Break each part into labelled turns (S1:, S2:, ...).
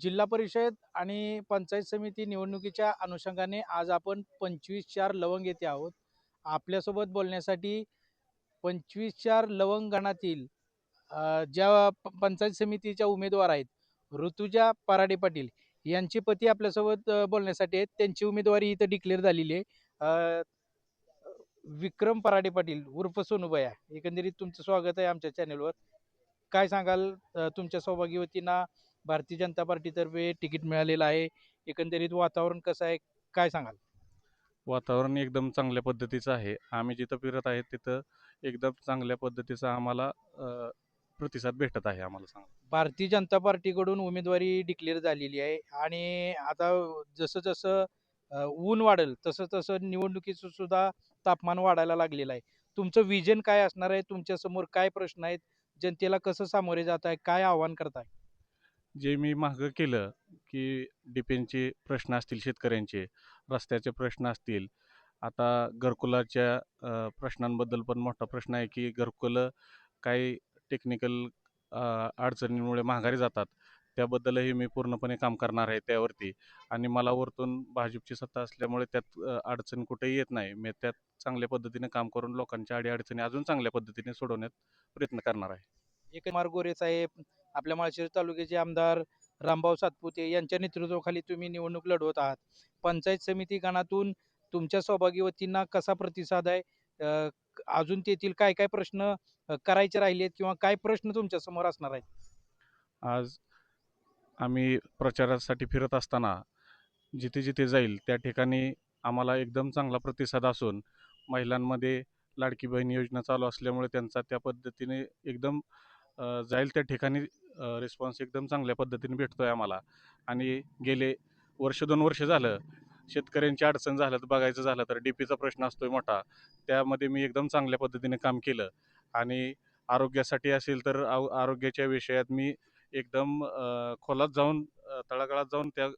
S1: जिल्हा परिषद आणि पंचायत समिती निवडणुकीच्या अनुषंगाने आज आपण पंचवीस चार लवंग येथे आहोत. आपल्यासोबत बोलण्यासाठी पंचवीस चार लवंग गणातील ज्या पंचायत समितीच्या उमेदवार आहेत ऋतुजा पराडे पाटील यांचे पती आपल्यासोबत बोलण्यासाठी आहेत. त्यांची उमेदवारी इथं डिक्लेअर झालेली आहे. विक्रम पराडे पाटील उर्फ सोनूबाया एकंदरीत तुमचं स्वागत आहे आमच्या चॅनलवर काय सांगाल अ, तुमच्या सौभाग्यवतींना? भारतीय जनता पार्टीतर्फे तिकीट मिळालेलं आहे. एकंदरीत वातावरण कसं आहे? काय सांगाल?
S2: वातावरण एकदम चांगल्या पद्धतीचं आहे. आम्ही जिथं फिरत आहे तिथं एकदम चांगल्या पद्धतीचा आम्हाला अ, प्रतिसाद भेटत आहे आम्हाला सांग.
S1: भारतीय जनता पार्टीकडून उमेदवारी डिक्लेअर झालेली आहे. आणि आता जसं जसं अ, ऊन वाढेल तसं तसं निवडणुकीचं सुद्धा तापमान वाढायला लागलेलं आहे. तुमचं विजन काय असणार आहे? तुमच्यासमोर काय प्रश्न आहेत? जनतेला कसं सामोरे जात आहे? काय आव्हान करताय
S2: जे मी मागं केलं की डिपेंडचे प्रश्न असतील शेतकऱ्यांचे रस्त्याचे प्रश्न असतील. आता घरकुलाच्या अ, प्रश्नांबद्दल पण मोठा प्रश्न आहे की घरकुलं काही टेक्निकल अडचणींमुळे माघारी जातात. त्याबद्दलही मी पूर्णपणे काम करणार आहे त्यावरती. आणि मला वरतून भाजपची सत्ता असल्यामुळे त्यात अ, अडचण कुठेही येत नाही. मी त्यात चांगल्या पद्धतीने काम करून लोकांच्या अडीअडचणी अजून चांगल्या पद्धतीने सोडवण्यात प्रयत्न करणार आहे.
S1: एक कुमार गोरे साहेब आपल्या माळशिरस तालुक्याचे आमदार रामभाऊ सातपुते यांच्या नेतृत्वाखाली तुम्ही निवडणूक लढवत आहात. पंचायत समिती गणातून तुमच्या सौभाग्यवतींना कसा प्रतिसाद आहे? अजून तेथील काय काय प्रश्न करायचे राहिलेत किंवा काय प्रश्न तुमच्यासमोर असणार आहेत?
S2: आज आम्ही प्रचारासाठी फिरत असताना जिथे जिथे जाईल त्या ठिकाणी आम्हाला एकदम चांगला प्रतिसाद असून महिलांमध्ये लाडकी बहीण योजना चालू असल्यामुळे त्यांचा त्या पद्धतीने एकदम जाईल त्या ठिकाणी रिस्पॉन्स एकदम चांगल्या पद्धतीने भेटतो आहे आम्हाला. आणि गेले वर्ष दोन वर्ष झालं शेतकऱ्यांची अडचण झालं तर बघायचं झालं तर डी पीचा प्रश्न असतोय मोठा. त्यामध्ये मी एकदम चांगल्या पद्धतीने काम केलं. आणि आरोग्यासाठी असेल तर आव आरोग्याच्या विषयात मी एकदम खोलात जाऊन तळागाळात जाऊन त्या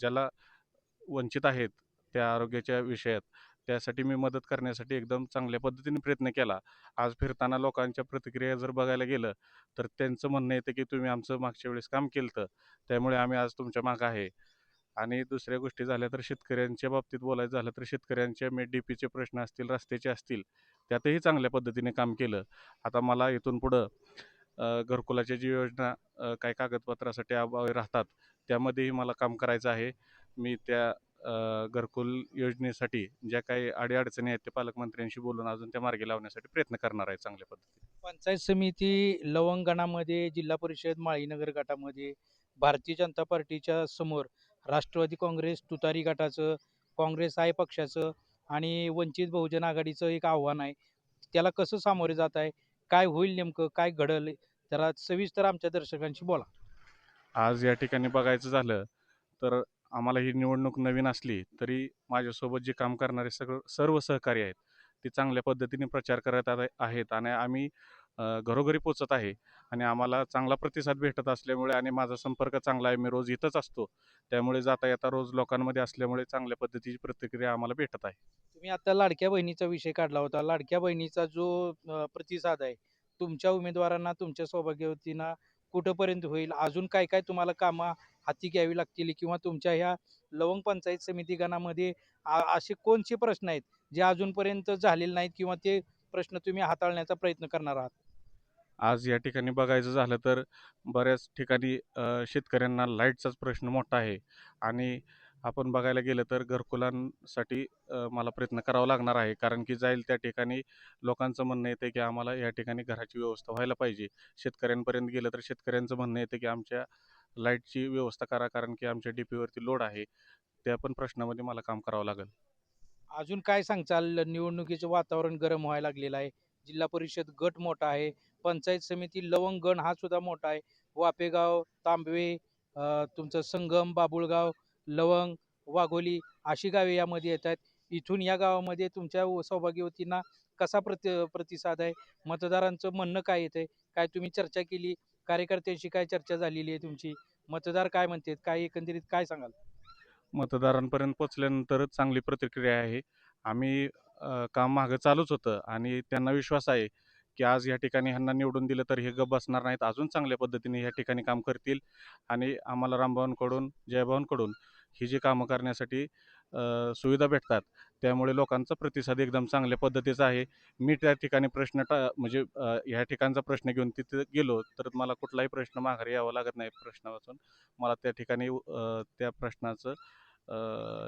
S2: ज्याला वंचित आहेत त्या आरोग्याच्या विषयात त्यासाठी मी मदत करण्यासाठी एकदम चांगल्या पद्धतीने प्रयत्न केला. आज फिरताना लोकांच्या प्रतिक्रिया जर बघायला गेलं तर त्यांचं म्हणणं येतं की तुम्ही आमचं मागच्या वेळेस काम केलं तर त्यामुळे आम्ही आज तुमच्या मागं आहे. आणि दुसऱ्या गोष्टी झाल्या तर शेतकऱ्यांच्या बाबतीत बोलायचं झालं तर शेतकऱ्यांच्या मे डी पीचे प्रश्न असतील रस्त्याचे असतील त्यातही चांगल्या पद्धतीने काम केलं. आता मला इथून पुढं घरकुलाच्या जी योजना काही कागदपत्रासाठी अभावी राहतात त्यामध्येही मला काम करायचं आहे. मी त्या घरकुल योजनेसाठी ज्या काही अडीअडचणी आहेत ते पालकमंत्र्यांशी बोलून अजून त्या मार्गी लावण्यासाठी प्रयत्न करणार आहे चांगल्या पद्धतीने.
S1: पंचायत समिती लवंग गणामध्ये जिल्हा परिषद माळीनगर गटामध्ये भारतीय जनता पार्टीच्या समोर राष्ट्रवादी काँग्रेस तुतारी गटाचं काँग्रेस आहे पक्षाचं आणि वंचित बहुजन आघाडीचं एक आव्हान आहे. त्याला कसं सामोरे जात आहे काय होईल नेमकं काय घडल जरा सविस्तर आमच्या दर्शकांशी बोला.
S2: आज या ठिकाणी बघायचं झालं तर आम्हाला ही निवडणूक नवीन असली तरी माझ्यासोबत जे काम करणारे सगळं सर्व सहकारी आहेत ते चांगल्या पद्धतीने प्रचार करत आहेत आणि आम्ही घरोघरी पोचत आहे आणि आम्हाला चांगला प्रतिसाद भेटत असल्यामुळे आणि माझा संपर्क चांगला आहे मी रोज इथंच असतो. त्यामुळे जाता येता रोज लोकांमध्ये असल्यामुळे चांगल्या पद्धतीची प्रतिक्रिया आम्हाला भेटत आहे.
S1: तुम्ही आता लाडक्या बहिणीचा विषय काढला होता. लाडक्या बहिणीचा जो प्रतिसाद आहे तुमच्या उमेदवारांना तुमच्या सौभाग्यवतींना कुठंपर्यंत होईल? अजून काय काय तुम्हाला कामं हाती घ्यावी लागतील किंवा तुमच्या ह्या लवंग पंचायत समिती गणामध्ये आ- असे कोणते प्रश्न आहेत जे अजूनपर्यंत झालेले नाहीत किंवा ते प्रश्न तुम्ही हाताळण्याचा प्रयत्न करणार आहात?
S2: आज या ठिकाणी बघायचं झालं तर बऱ्याच ठिकाणी शेतकऱ्यांना लाईटचाच प्रश्न मोठा आहे. आणि आपण बघायला गेलं तर घरकुलांसाठी मला प्रयत्न करावा लागणार आहे. कारण की जाईल त्या ठिकाणी लोकांचं म्हणणं येतं की आम्हाला या ठिकाणी घराची व्यवस्था व्हायला पाहिजे. शेतकऱ्यांपर्यंत गेलं तर शेतकऱ्यांचं म्हणणं येतं की आमच्या लाईटची व्यवस्था करा कारण की आमच्या डी पीवरती लोड आहे. त्या पण प्रश्नामध्ये मला काम करावं लागेल.
S1: अजून काय सांगचाल निवडणुकीचं वातावरण गरम व्हायला लागलेलं आहे. जिल्हा परिषद गट मोठा आहे. पंचायत समिती लवंग गण हा सुद्धा मोठा आहे. वापेगाव तांबवे तुमचं संगम बाबुळगाव लवंग वाघोली अशी गावे यामध्ये येत आहेत. इथून या गावामध्ये तुमच्या व- सौभाग्यवतींना कसा प्रति प्रतिसाद आहे? मतदारांचं म्हणणं काय येतंय? काय तुम्ही चर्चा केली? कार्यकर्त्यांशी काय चर्चा झालेली आहे तुमची? मतदार काय म्हणतात? काय एकंदरीत काय सांगाल?
S2: मतदारांपर्यंत पोचल्यानंतरच चांगली प्रतिक्रिया आहे. आम्ही अ, काम मागं चालूच होतं आणि त्यांना विश्वास आहे की आज ह्या ठिकाणी ह्यांना निवडून दिलं तर हे गप बसणार नाहीत. अजून चांगल्या पद्धतीने ह्या ठिकाणी काम करतील. आणि आम्हाला रामभावांकडून जयभाऊंकडून ही जी कामं करण्यासाठी सुविधा भेटतात त्यामुळे लोकांचा प्रतिसाद एकदम चांगल्या पद्धतीचा आहे. मी त्या ठिकाणी प्रश्न टा म्हणजे ह्या ठिकाणचा प्रश्न घेऊन तिथे गेलो तर मला कुठलाही प्रश्न माघारी यावा लागत नाही प्रश्न वाचून मला त्या ठिकाणी त्या प्रश्नाचं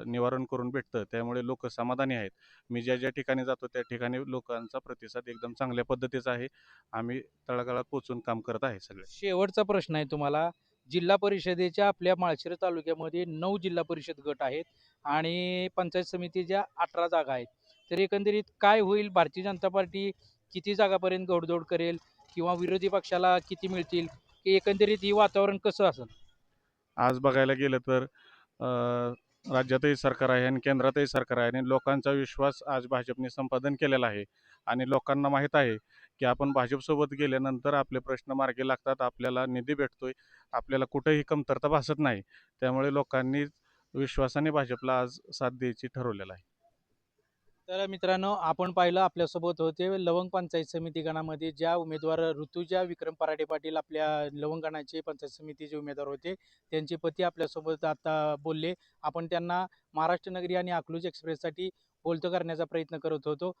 S2: निवारण करून भेटतं. त्यामुळे लोक समाधानी आहेत. मी ज्या ज्या ठिकाणी जातो त्या ठिकाणी लोकांचा प्रतिसाद एकदम चांगल्या पद्धतीचा आहे. आम्ही तळागाळात पोचून काम करत आहे सगळे.
S1: शेवटचा प्रश्न आहे तुम्हाला. जिल्हा परिषदेच्या आपल्या माळशिरस तालुक्यामध्ये नऊ जिल्हा परिषद गट आहेत आणि पंचायत समितीच्या अठरा जागा आहेत. तर एकंदरीत काय होईल? भारतीय जनता पार्टी किती जागापर्यंत घोडदौड करेल किंवा विरोधी पक्षाला किती मिळतील? की एकंदरीत ही वातावरण कसं असेल?
S2: आज बघायला गेलं तर राज्यातही सरकार आहे आणि केंद्रातही सरकार आहे आणि लोकांचा विश्वास आज भाजपने संपादन केलेला आहे. आणि लोकांना माहीत आहे की आपण भाजपसोबत गेल्यानंतर आपले प्रश्न मार्गी लागतात आपल्याला निधी भेटतोय आपल्याला कुठेही कमतरता भासत नाही. त्यामुळे लोकांनी विश्वासाने भाजपला आज साथ द्यायची ठरवलेलं आहे.
S1: तर मित्रांनो आपण पाहिलं आपल्यासोबत होते लवंग पंचायत समिती गणामध्ये. ज्या उमेदवार ऋतुजा विक्रम पराडे पाटील आपल्या लवंग गणाचे पंचायत समितीचे उमेदवार होते. त्यांचे पती आपल्यासोबत आता बोलले. आपण त्यांना महाराष्ट्र नगरी आणि अकलूज एक्सप्रेससाठी बोलतो करण्याचा प्रयत्न करत होतो.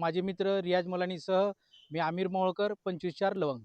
S1: माझे मित्र रियाज मुलानीसह मी आमिर मोळकर पंचवीस चार लवंग.